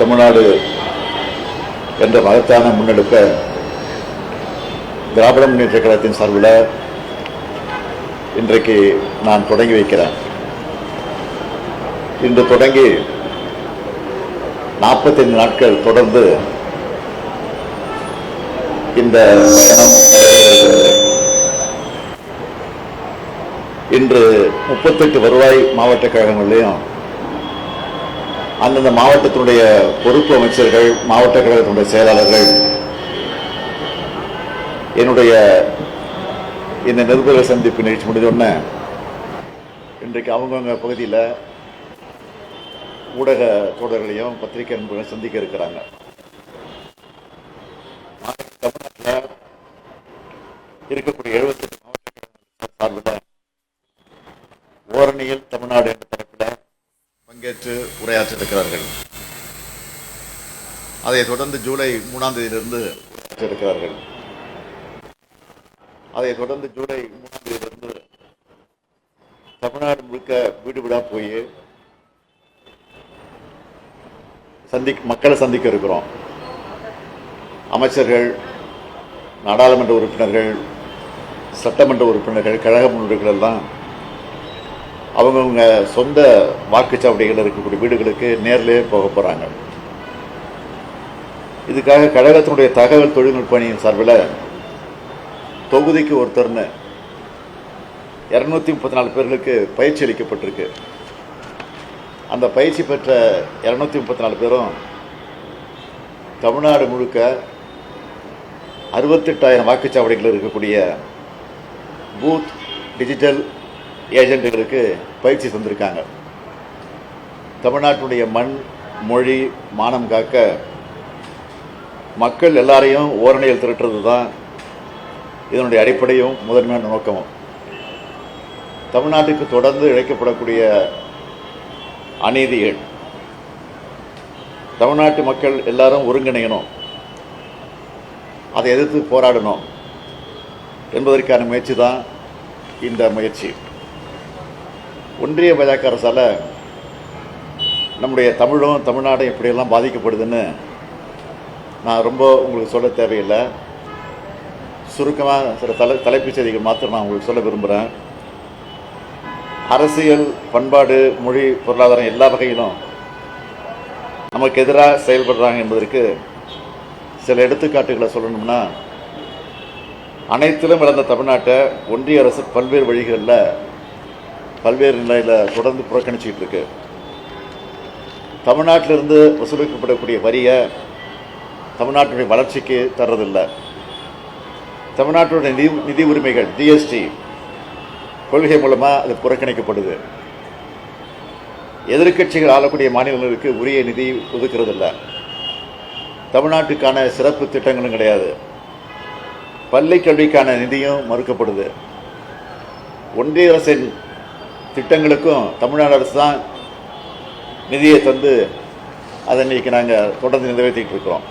தமிழ்நாடு என்ற மகத்தான முன்னெடுப்பை திராவிட முன்னேற்ற கழகத்தின் சார்பில் இன்றைக்கு நான் தொடங்கி வைக்கிறேன். இன்று தொடங்கி நாற்பத்தைந்து நாட்கள் தொடர்ந்து இந்த பயணம் இன்று முப்பத்தெட்டு வருவாய் மாவட்ட கழகங்களையும் அந்தந்த மாவட்டத்தினுடைய பொறுப்பு அமைச்சர்கள் மாவட்ட கழகத்தினுடைய செயலாளர்கள் என்னுடைய இந்த நிருபர சந்திப்பு நிகழ்ச்சி முடிஞ்சோடனே இன்றைக்கு அவங்கவுங்க பகுதியில் ஊடக தோழர்களையும் பத்திரிகை நண்பர்களையும் சந்திக்க இருக்கிறாங்க. தமிழ்நாட்டில் இருக்கக்கூடிய எழுபத்தெட்டு மாவட்ட சார்பில் ஓரணியில் தமிழ்நாடு என்ற பங்கேற்று உரையாற்றிருக்கிறார்கள் அதை தொடர்ந்து ஜூலை மூணாம் தேதியிலிருந்து உரையாற்றிருக்கிறார்கள் அதை தொடர்ந்து ஜூலை மூணாம் தேதியிலிருந்து தமிழ்நாடு முழுக்க வீடு வீடா போய் சந்தி மக்களை சந்திக்க இருக்கிறோம். அமைச்சர்கள் நாடாளுமன்ற உறுப்பினர்கள் சட்டமன்ற உறுப்பினர்கள் கழக முன்னோர்கள் எல்லாம் அவங்கவுங்க சொந்த வாக்குச்சாவடிகள் இருக்கக்கூடிய வீடுகளுக்கு நேர்லயே போக போகிறாங்க இதுக்காக கழகத்தினுடைய தகவல் தொழில்நுட்ப அணியின் சார்பில் தொகுதிக்கு ஒருத்தர்னு இரநூத்தி முப்பத்தி நாலு பேர்களுக்கு பயிற்சி அளிக்கப்பட்டிருக்கு. அந்த பயிற்சி பெற்ற இரநூத்தி முப்பத்தி நாலு பேரும் தமிழ்நாடு முழுக்க அறுபத்தெட்டாயிரம் வாக்குச்சாவடிகள் இருக்கக்கூடிய பூத் டிஜிட்டல் ஏஜென்ட்டுகளுக்கு பயிற்சி தந்திருக்காங்க. தமிழ்நாட்டுடைய மண் மொழி மானம் காக்க மக்கள் எல்லாரையும் ஓரணையில் திரட்டுறது தான் இதனுடைய அடிப்படையும் முதன்மையான நோக்கமும். தமிழ்நாட்டுக்கு தொடர்ந்து இழைக்கப்படக்கூடிய அநீதிகள் தமிழ்நாட்டு மக்கள் எல்லாரும் ஒருங்கிணையணும் அதை எதிர்த்து போராடணும் என்பதற்கான முயற்சி தான் இந்த முயற்சி. ஒன்றிய பாஜக அரசால் நம்முடைய தமிழும் தமிழ்நாடும் எப்படியெல்லாம் பாதிக்கப்படுதுன்னு நான் ரொம்ப உங்களுக்கு சொல்ல தேவையில்லை. சுருக்கமாக சில தலை தலைப்புச் செய்திகள் மாத்திரம் நான் உங்களுக்கு சொல்ல விரும்புகிறேன் அரசியல் பண்பாடு மொழி பொருளாதாரம் எல்லா வகையிலும் நமக்கு எதிராக செயல்படுறாங்க என்பதற்கு சில எடுத்துக்காட்டுகளை சொல்லணும்னா அனைத்திலும் இழந்த தமிழ்நாட்டை ஒன்றிய அரசு பல்வேறு வழிகளில் பல்வேறு நிலையில் தொடர்ந்து புறக்கணிச்சிக்கிட்டு இருக்கு. தமிழ்நாட்டிலிருந்து வசூலிக்கப்படக்கூடிய வரியை தமிழ்நாட்டுடைய வளர்ச்சிக்கு தர்றதில்லை. தமிழ்நாட்டுடைய நிதி நிதி உரிமைகள் ஜிஎஸ்டி கொள்கை மூலமாக அது புறக்கணிக்கப்படுது. எதிர்க்கட்சிகள் ஆளக்கூடிய மாநிலங்களுக்கு உரிய நிதி ஒதுக்கிறதில்ல. தமிழ்நாட்டுக்கான சிறப்பு திட்டங்களும் கிடையாது. பள்ளி கல்விக்கான நிதியும் மறுக்கப்படுது. ஒன்றிய அரசின் திட்டங்களுக்கும் தமிழ்நாடு அரசு தான் நிதியை தந்து அதை இன்றைக்கி நாங்கள் தொடர்ந்து நிறைவேற்றிட்டு இருக்கிறோம்.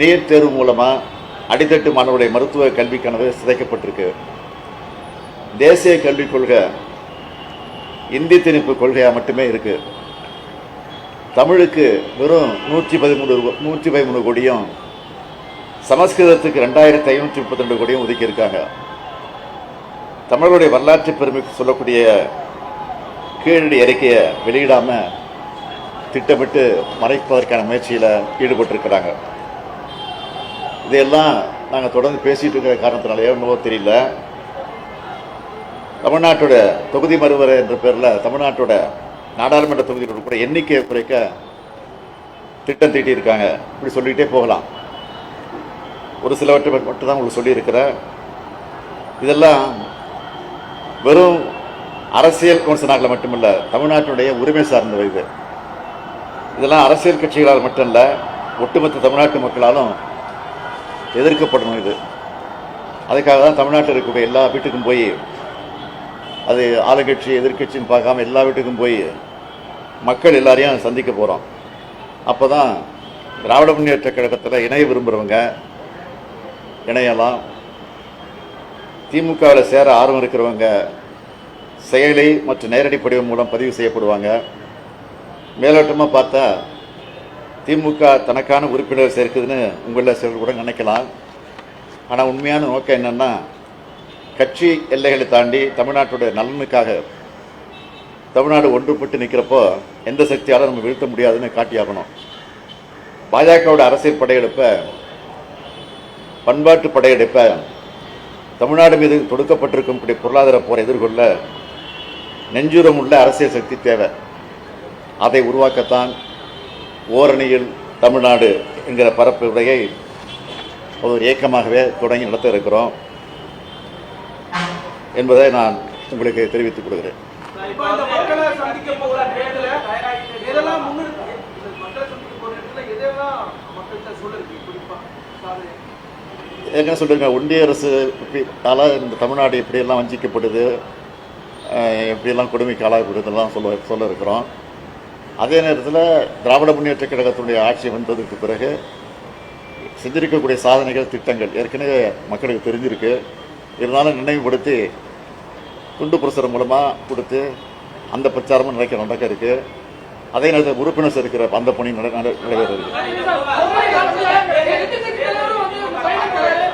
நீட் தேர்வு மூலமாக அடித்தட்டு மாணவருடைய மருத்துவ கல்வி கனவு சிதைக்கப்பட்டிருக்கு. தேசிய கல்விக் கொள்கை இந்தி திணிப்பு கொள்கையாக மட்டுமே இருக்குது தமிழுக்கு வெறும் நூற்றி பதிமூணு நூற்றி பதிமூணு கோடியும் சமஸ்கிருதத்துக்கு ரெண்டாயிரத்தி ஐநூற்றி முப்பத்தி ரெண்டு கோடியும் ஒதுக்கியிருக்காங்க. தமிழருடைய வரலாற்று பெருமைக்கு சொல்லக்கூடிய கீழடி அறிக்கையை வெளியிடாமல் திட்டமிட்டு மறைப்பதற்கான முயற்சியில் ஈடுபட்டிருக்கிறாங்க. இதையெல்லாம் நாங்கள் தொடர்ந்து பேசிகிட்டு இருக்கிற காரணத்தினாலேயோ என்னவோ தெரியல. தமிழ்நாட்டோட தொகுதி மறுவரை என்ற பேரில் தமிழ்நாட்டோட நாடாளுமன்ற தொகுதிகளோட கூட எண்ணிக்கையை குறைக்க திட்டம் தீட்டியிருக்காங்க. இப்படி சொல்லிக்கிட்டே போகலாம். ஒரு சிலவற்றை மட்டும் தான் உங்களுக்கு சொல்லியிருக்கிறேன். இதெல்லாம் வெறும் அரசியல் விமர்சனங்களை மட்டுமல்ல தமிழ்நாட்டினுடைய உரிமை சார்ந்த இது. இதெல்லாம் அரசியல் கட்சிகளால் மட்டும் இல்லை ஒட்டுமொத்த தமிழ்நாட்டு மக்களாலும் எதிர்க்கப்படணும் இது. அதுக்காக தான் தமிழ்நாட்டில் இருக்கக்கூடிய எல்லா வீட்டுக்கும் போய் அது ஆளுங்கட்சி எதிர்கட்சின்னு பார்க்காம எல்லா வீட்டுக்கும் போய் மக்கள் எல்லாரையும் சந்திக்க போகிறோம் அப்போ தான் திராவிட முன்னேற்ற கழகத்தில் இணைய விரும்புகிறவங்க இணையலாம் திமுகவில் சேர ஆர்வம் இருக்கிறவங்க செயலி மற்றும் நேரடி படிவம் மூலம் பதிவு செய்யப்படுவாங்க. மேலோட்டமாக பார்த்தா திமுக தனக்கான உறுப்பினர் சேர்க்குதுன்னு உங்களில் சிலர் கூட நினைக்கலாம். ஆனால் உண்மையான நோக்கம் என்னென்னா கட்சி எல்லைகளை தாண்டி தமிழ்நாட்டுடைய நலனுக்காக தமிழ்நாடு ஒன்றுபட்டு நிற்கிறப்போ எந்த சக்தியாலும் நம்ம வீழ்த்த முடியாதுன்னு காட்டியாகணும். பாஜகவோட அரசியல் படையெடுப்பை பண்பாட்டு படையெடுப்பை தமிழ்நாடு மீது தொடுக்கப்பட்டிருக்கும் கூடிய பொருளாதார போரை எதிர்கொள்ள நெஞ்சுரம் உள்ள அரசியல் சக்தி தேவை. அதை உருவாக்கத்தான் ஓரணியில் தமிழ்நாடு என்கிற பரப்பு உரையை ஒரு இயக்கமாகவே தொடங்கி நடத்த இருக்கிறோம் என்பதை நான் உங்களுக்கு தெரிவித்துக் கொள்கிறேன் இப்ப இந்த மக்களை சந்திக்க போற நேரத்துல எதெல்லாம் முன்னிறுத்தி இந்த மக்களை சந்திக்க போற இடத்துல எதெல்லாம் மக்கள்கிட்ட சொல்லிருக்கு குறிப்பா சாதனை ஏற்கனவே சொல்லியிருக்கேன் ஒன்றிய அரசு இப்படினால இந்த தமிழ்நாடு எப்படியெல்லாம் வஞ்சிக்கப்படுது எப்படியெல்லாம் கொடுமைக்கு ஆளாகப்படுதுலாம் சொல்ல சொல்ல இருக்கிறோம் அதே நேரத்தில் திராவிட முன்னேற்ற கழகத்தினுடைய ஆட்சி வந்ததுக்கு பிறகு செஞ்சிருக்கக்கூடிய சாதனைகள் திட்டங்கள் ஏற்கனவே மக்களுக்கு தெரிஞ்சிருக்கு. இருந்தாலும் நினைவுபடுத்தி துண்டு பிரசுரம் மூலமாக கொடுத்து அந்த பிரச்சாரமும் நடக்க நடக்க இருக்கு. அதே நேரத்தில் உறுப்பினர் இருக்கிற அந்த பணி நட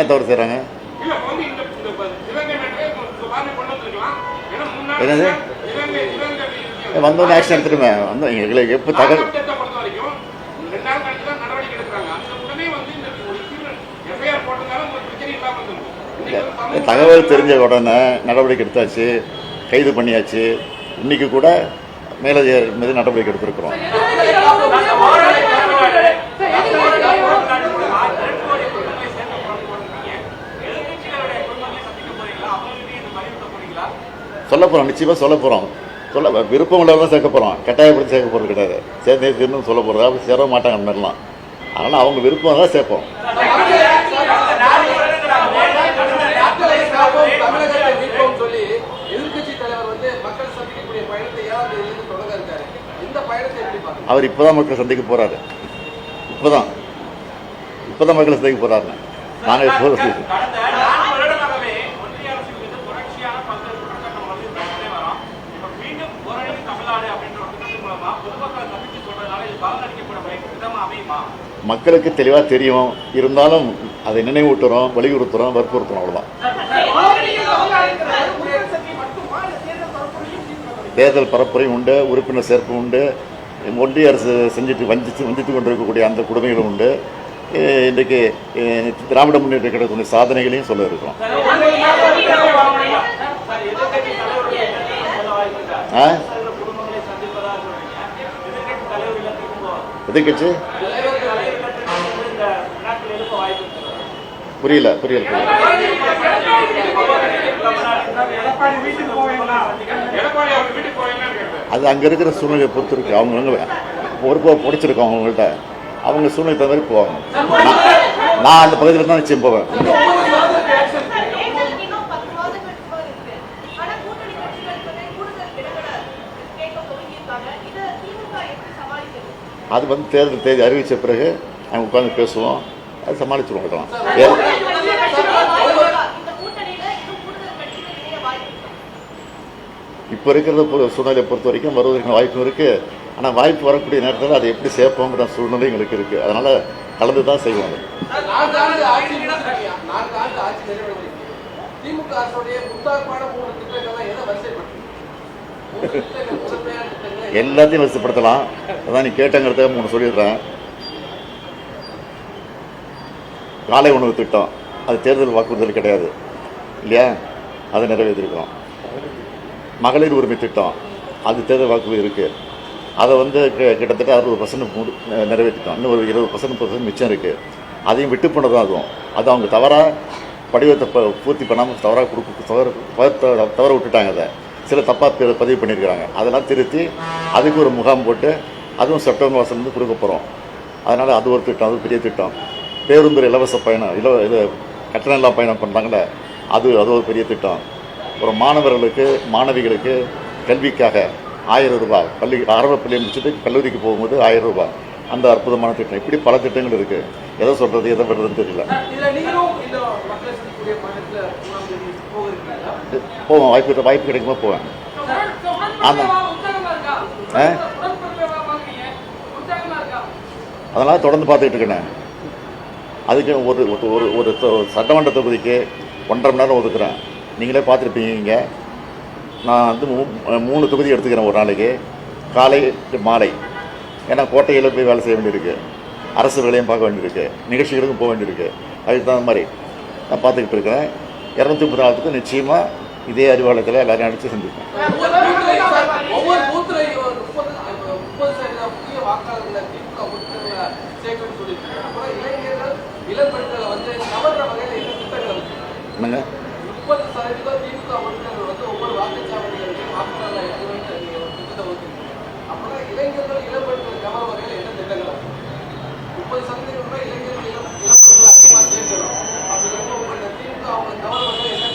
இந்த ஒரு எஃப்ஐஆர் போட்டதால உங்களுக்கு பிரச்சனை இல்லாம இருந்திருக்கும் இன்னைக்கு வந்து சமூக தகவல் தெரிஞ்ச உடனே நடவடிக்கை எடுத்தாச்சு. கைது பண்ணியாச்சு. இன்னைக்கு கூட மேலதிகாரி மீது நடவடிக்கை எடுத்திருக்கிறோம். சொல்ல போகிறோம் நிச்சயமாக சொல்ல போகிறோம் சொல்ல விருப்பம் உள்ளவங்க சேர்க்க போகிறோம் கட்டாயப்படுத்தி சேர்க்க போகிறது கிடையாது. சேர்ந்தே சேர்ந்து சொல்ல போகிறது அப்படி சேர மாட்டாங்க அந்த மாதிரிலாம் அதனால் அவங்க விருப்பம் தான் சேர்ப்போம். மக்கள் அவர் இப்போ தான் மக்களை சந்திக்க போகிறாரு இப்போ தான் இப்போ தான் மக்களை சந்திக்க போகிறாருங்க நாங்கள் இப்போ கடந்த நான்கு வருடமாகவே ஒன்றிய அரசு மீது தொடர்ச்சியான பல்வேறு குற்றச்சாட்டு வந்துட்டே வரோம் இப்ப மீண்டும் ஓரளவு தமிழ்நாடு அப்படின்ற ஒரு திட்டத்தின் மூலமா பொதுமக்களை சந்திச்சு சொல்றதுனால இது பலனளிக்கப்பட விதமா அமையுமா மக்களுக்கு தெளிவாக தெரியும். இருந்தாலும் அதை நினைவூட்டுறோம் வலியுறுத்துறோம் வற்புறுத்துறோம் அவ்வளோதான் தேர்தல் பரப்புரையும் உண்டு உறுப்பினர் சேர்ப்பு உண்டு. ஒன்றிய அரசு செஞ்சுட்டு வஞ்சித்து வஞ்சித்து கொண்டிருக்கக்கூடிய அந்த கொடுமைகளும் உண்டு. இன்றைக்கு திராவிட முன்னேற்ற கழகத்தினுடைய சாதனைகளையும் சொல்ல இருக்கிறோம். எதிர்கட்சி புரியல புரியல அது அங்கே இருக்கிற சூழ்நிலையை பொறுத்து இருக்கு. அவங்க ஒரு போக பிடிச்சிருக்கோம் அவங்கள்ட்ட அவங்க சூழ்நிலை தகுந்த போவாங்க. நான் அந்த பகுதியில் தான் நிச்சயம் போவேன். அது வந்து தேர்தல் தேதி அறிவித்த பிறகு நாங்கள் உட்காந்து பேசுவோம். அது வாய்ப்பு இருக்கா? இப்போ இருக்கிற பொ- சூழ்நிலையை பொறுத்த வரைக்கும் வருவதற்கு வாய்ப்பு இருக்குது ஆனால் வாய்ப்பு வரக்கூடிய நேரத்தில் அதை எப்படி சேர்ப்போங்கிற சூழ்நிலை எங்களுக்கு இருக்குது அதனால் கலந்து தான் திட்டங்களை எல்லாத்தையும் வரிசைப்படுத்தலாம். அதான் நீ கேட்டங்கிறத மூணு சொல்லிடுறேன். காலை உணவு திட்டம். அது தேர்தல் வாக்குறுதல் கிடையாது. இல்லையா? அதை நிறைவேற்றிருக்கோம் மகளிர் உரிமை திட்டம். அது தேர்தல் வாக்குறுதி இருக்குது அதை வந்து கிட்டத்தட்ட அறுபது பர்சன்ட் நிறைவேற்றிட்டோம். இன்னும் ஒரு இருபது பர்சன்ட் பர்சன்ட் மிச்சம் இருக்குது அதையும் விட்டு போனதும் அதுவும் அது அவங்க தவறாக படிவத்தை ப- பூர்த்தி பண்ணாமல் தவறாக கொடுக்க தவறு தவற தவற விட்டுட்டாங்க அதை. சில தப்பாக பதிவு பண்ணியிருக்கிறாங்க. அதெல்லாம் திருத்தி அதுக்கு ஒரு முகாம் போட்டு அதுவும் செப்டம்பர் மாதத்துலேருந்து கொடுக்க போகிறோம் அதனால் அது ஒரு திட்டம் அது பெரிய திட்டம். பேருந்து இலவச பயணம் இலவ இது கட்டணம் இல்லா பயணம் பண்ணுறாங்களே அது அது ஒரு பெரிய திட்டம். ஒரு மாணவர்களுக்கு மாணவிகளுக்கு கல்விக்காக ஆயிரம் ரூபாய் பள்ளி ஆரம்ப பள்ளியை முடிச்சுட்டு கல்லூரிக்கு போகும்போது ஆயிரம் ரூபாய். அந்த அற்புதமான திட்டம். இப்படி பல திட்டங்கள் இருக்குது எதை சொல்கிறது எதை விடுறதுன்னு தெரியல. போவேன் வாய்ப்பு வாய்ப்பு கிடைக்குமா போவேன். ஆமா. ஆ? அதனால் தொடர்ந்து பார்த்துக்கிட்டு இருக்கேன். அதுக்கு ஒரு ஒரு- ஒரு ஒரு தொ- சட்டமன்ற தொகுதிக்கு ஒன்றரை மணி நேரம் ஒதுக்குறேன். நீங்களே பார்த்துருப்பீங்க இங்கே. நான் வந்து மூ- மூணு தொகுதி எடுத்துக்கிறேன் ஒரு நாளைக்கு. காலை மாலை. ஏன்னா கோட்டையில் போய் வேலை செய்ய வேண்டியிருக்கு. அரசு வேலையும் பார்க்க வேண்டியிருக்கு. நிகழ்ச்சிகளுக்கும் போக வேண்டியிருக்கு. அதுக்கு தகுந்த மாதிரி நான் பார்த்துக்கிட்டு இருக்கிறேன். இரநூத்தி முப்பது நாளுக்கு நிச்சயமாக இதே அறிவாலயத்தில் எல்லாரையும் அடித்து செஞ்சுருக்கேன் ஒவ்வொரு பூத்துலையும் சார், ஒவ்வொரு பூத்துலையும் ஒரு முப்பது முப்பது சதவீத புதிய வாக்காளர்களை திமுக உறுப்பினர்களை சேர்க்கணும்னு சொல்லியிருக்காங்க அப்புறம் இளைஞர்கள் இளம் பெண்களை வந்து கவர்ற வகையில் என்ன திட்டங்கள் இருக்கு என்னங்க முப்பது சதவீதம் திமுக உறுப்பினர்கள் வந்து ஒவ்வொரு வாக்குச்சாவடிகளுக்கும் வாக்காளர்களை இறங்குவேன்னு நீங்க ஒரு திட்டத்தை ஒதுக்கிருக்கீங்க அப்புறம் இளைஞர்கள் இளம் பெண்களை கவர வகையில் என்ன திட்டங்கள் இருக்கு முப்பது சதவீதம் கூட இளைஞர்கள் இளம் இளம் பெண்களை அதிகமாக சேர்க்கணும் அப்படிங்கிறது உங்களோட திமுக அவங்க கவர வகையில் என்ன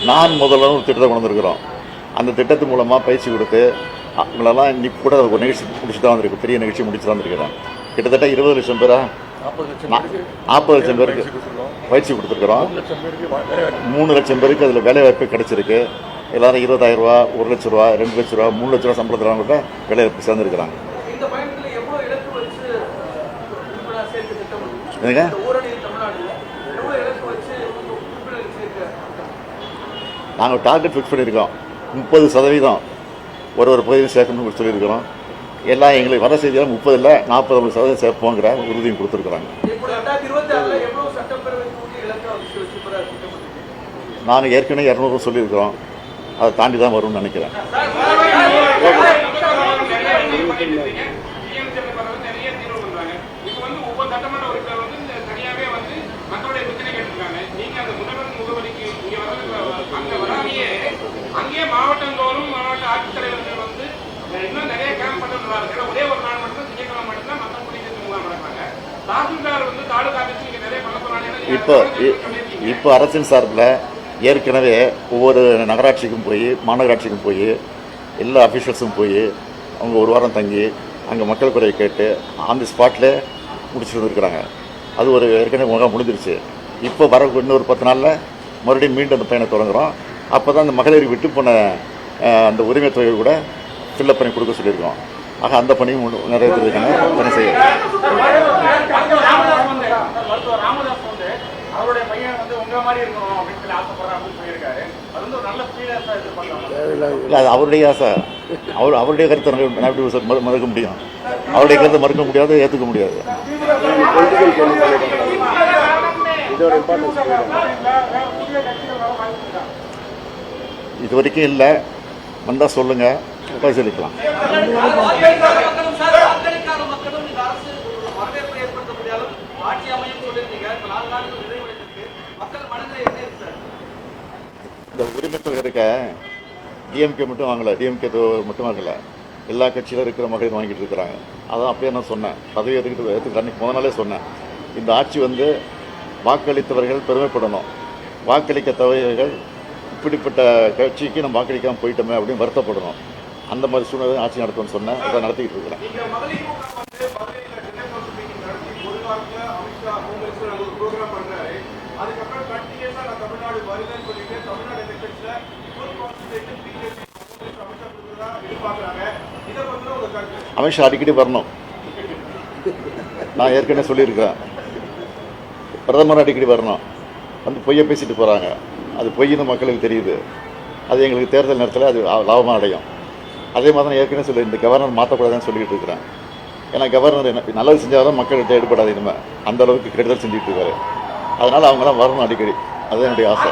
நான் முதல்ல ஒரு திட்டத்தை கொண்டு வந்திருக்கிறோம். அந்த திட்டத்து மூலமாக பயிற்சி கொடுத்து அவங்களெல்லாம் இன்னைக்கு கூட ஒரு நிகழ்ச்சி முடிச்சு தான் வந்திருக்கு பெரிய நிகழ்ச்சி முடிச்சு தான் வந்திருக்கிறேன் கிட்டத்தட்ட இருபது லட்சம் பேரா? நாற்பது லட்சம் பேருக்கு. பயிற்சி கொடுத்துருக்குறோம். மூணு லட்சம் பேருக்கு அதில் வேலை வாய்ப்பு கிடைச்சிருக்கு. எல்லாரும் இருபதாயிரம் ரூபா ஒரு லட்ச ரூபா ரெண்டு லட்ச ரூபா மூணு லட்ச ரூபா சம்பளத்தில் கூட வேலை வாய்ப்பு சேர்ந்துருக்கிறாங்க. என்னங்க? நாங்கள் டார்கெட் ஃபிக்ஸ் பண்ணியிருக்கோம். முப்பது சதவீதம் ஒரு ஒரு பகுதியும் சேர்க்கணும்னு சொல்லியிருக்கிறோம் எல்லாம் எங்களுக்கு வர செய்தியாக முப்பது இல்லை நாற்பது ஐம்பது சதவீதம் சேர்ப்போங்கிற உறுதியும் கொடுத்துருக்குறாங்க. நான் ஏற்கனவே இரநூறு சொல்லியிருக்கிறோம். அதை தாண்டி தான் வரும்னு நினைக்கிறேன். மாவட்டந்தோறும் மாவட்ட ஆட்சித்தலைவர்கள் வந்து இன்னும் நிறைய கேம்ப் பண்ணுறாங்க ஒரே ஒரு நாள் மட்டும் திங்கட்கிழமை மட்டும்தான் மக்கள் குடிநீர் முகாம் நடக்கிறாங்க தாசில்தார் வந்து தாலுகா ஆஃபீஸ் நீங்க நிறைய பண்ண போறாங்க இப்போ இ- இப்போ அரசின் சார்பில் ஏற்கனவே ஒவ்வொரு நகராட்சிக்கும் போய் மாநகராட்சிக்கும் போய் எல்லா அஃபீஷியல்ஸும் போய் அவங்க ஒரு வாரம் தங்கி அங்கே மக்கள் குறையை கேட்டு ஆன் தி ஸ்பாட்டில் முடிச்சுட்டு வந்துருக்குறாங்க. அது ஒரு ஏற்கனவே முகம் முடிஞ்சிருச்சு. இப்போ வர இன்னொரு பத்து நாளில் மறுபடியும் மீண்டும் அந்த பயணம் தொடங்குறோம். அப்போ தான் அந்த மகளிர் விட்டு போன அந்த உரிமை தொகைகள் கூட ஃபில்லப் பண்ணி கொடுக்க சொல்லியிருக்கோம். ஆக அந்த பணியும் நிறைய பணி செய்யும் அவருடைய பையன் வந்து உங்க மாதிரி இருக்கணும் அப்படின்னு சொல்லி ஆசைப்படுறேன் அப்படின்னு சொல்லியிருக்காரு அது வந்து ஒரு நல்ல ஸ்பீடா எதிர்பார்க்கலாம் இல்லை அது அவருடைய ஆசை அவர் அவருடைய கருத்தை எப்படி மறுக்க முடியும் அவருடைய கருத்தை மறுக்க முடியாது ஏற்றுக்க முடியாது இது வரைக்கும் இல்லை வந்தால் சொல்லுங்கள் பரிசீலிக்கலாம் மக்களும் சார் வாக்களிக்காத மக்களும் இந்த அரசு ஒரு வரவேற்பை ஏற்படுத்தக்கூடிய அளவு ஆட்சி அமையும் சொல்லியிருந்தீங்க இப்ப நாலு நாட்கள் நிறைவடைந்திருக்கு மக்கள் மனதில் என்ன இருக்கு சார் இந்த இருக்க டிஎம்கே மட்டும் வாங்கலை. டிஎம்கே மட்டும் வாங்கலை. எல்லா கட்சியிலும் இருக்கிற மகளிர் வாங்கிட்டு இருக்கிறாங்க. அதான் அப்படியே நான் சொன்னேன். பதவி எடுத்துக்கிட்டு எடுத்துக்கிட்டு அன்றைக்கி முத நாளே சொன்னேன். இந்த ஆட்சி வந்து வாக்களித்தவர்கள் பெருமைப்படணும். வாக்களிக்க தவறியவர்கள் இப்படிப்பட்ட கட்சிக்கு நம்ம வாக்களிக்காமல் போயிட்டோமே அப்படின்னு வருத்தப்படணும். அந்த மாதிரி சூழ்நிலை ஆட்சி நடத்தும்னு சொன்னேன். அதை நடத்திக்கிட்டு இருக்கிறேன் நீங்க மகளிர் முகாம் வந்து மதுரையில டெல்லி கவுன்சில் மீட்டிங் நடத்தி ஒரு வாரத்துல அமித்ஷா ஹோம் மினிஸ்டர் அங்க ஒரு ப்ரோக்ராம் பண்றாரு அதுக்கப்புறம் கண்டினியூஸா நான் தமிழ்நாடு வருவேன்னு சொல்லிட்டு தமிழ்நாடு எலெக்ஷன்ஸ்ல ஃபுல் கான்சன்ட்ரேஷன் பிஜேபி அமித்ஷா கொடுக்குறதா எதிர்பார்க்கறாங்க இதை பத்தின ஒரு கருத்து அமித்ஷா அடிக்கடி வரணும். நான் ஏற்கனவே சொல்லியிருக்கிறேன் பிரதமர் அடிக்கடி வரணும். வந்து பொய்யை பேசிட்டு போகிறாங்க அது பொய்ன்னு மக்களுக்கு தெரியுது. அது எங்களுக்கு தேர்தல் நேரத்தில் அது லாபமாக அடையும். அதே மாதிரி தான் ஏற்கனவே சொல்லி இந்த கவர்னர் மாற்றக்கூடாதுன்னு சொல்லிட்டு இருக்கிறேன். ஏன்னா கவர்னர் என்ன நல்லது செஞ்சாலும் மக்கள்கிட்ட ஈடுபடாது இனிமேல் அந்த அளவுக்கு கெடுதல் செஞ்சுட்டு இருக்காரு. அதனால் அவங்களாம் வரணும் அடிக்கடி. அதுதான் என்னுடைய ஆசை.